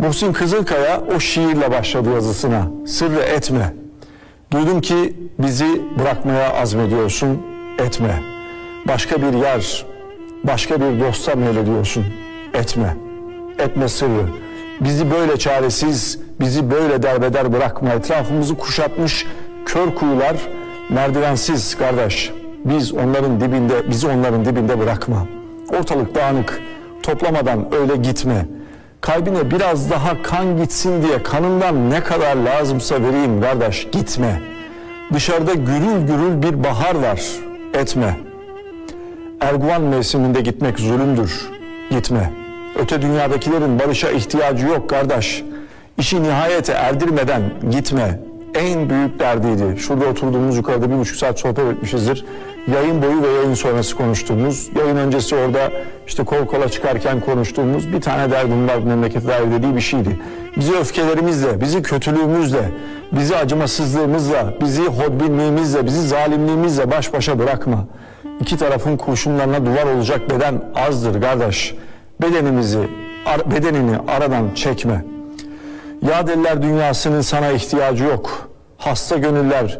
Muhsin Kızılkaya o şiirle başladı yazısına. Sırrı etme. Duydum ki bizi bırakmaya azmediyorsun. Etme. Başka bir yer, başka bir dosta meylediyorsun. Etme. Etme sırrı. Bizi böyle çaresiz, bizi böyle derbeder bırakma. Etrafımızı kuşatmış kör kuyular, merdivensiz kardeş. Biz onların dibinde, bizi onların dibinde bırakma. Ortalık dağınık. Toplamadan öyle gitme. Kalbine biraz daha kan gitsin diye kanından ne kadar lazımsa vereyim kardeş gitme. Dışarıda gürül gürül bir bahar var. Etme. Erguvan mevsiminde gitmek zulümdür. Gitme. Öte dünyadakilerin barışa ihtiyacı yok kardeş. İşi nihayete erdirmeden gitme. En büyük derdiydi. Şurada oturduğumuz yukarıda bir buçuk saat sohbet etmişizdir. Yayın boyu ve yayın sonrası konuştuğumuz, yayın öncesi orada işte kol kola çıkarken konuştuğumuz bir tane derdim var memlekete dair dediği bir şeydi. Bizi öfkelerimizle, bizi kötülüğümüzle, bizi acımasızlığımızla, bizi hodbinliğimizle, bizi zalimliğimizle baş başa bırakma. İki tarafın kurşunlarına duvar olacak beden azdır kardeş. Bedenimizi, bedenini aradan çekme. Ya deliler dünyasının sana ihtiyacı yok. Hasta gönüller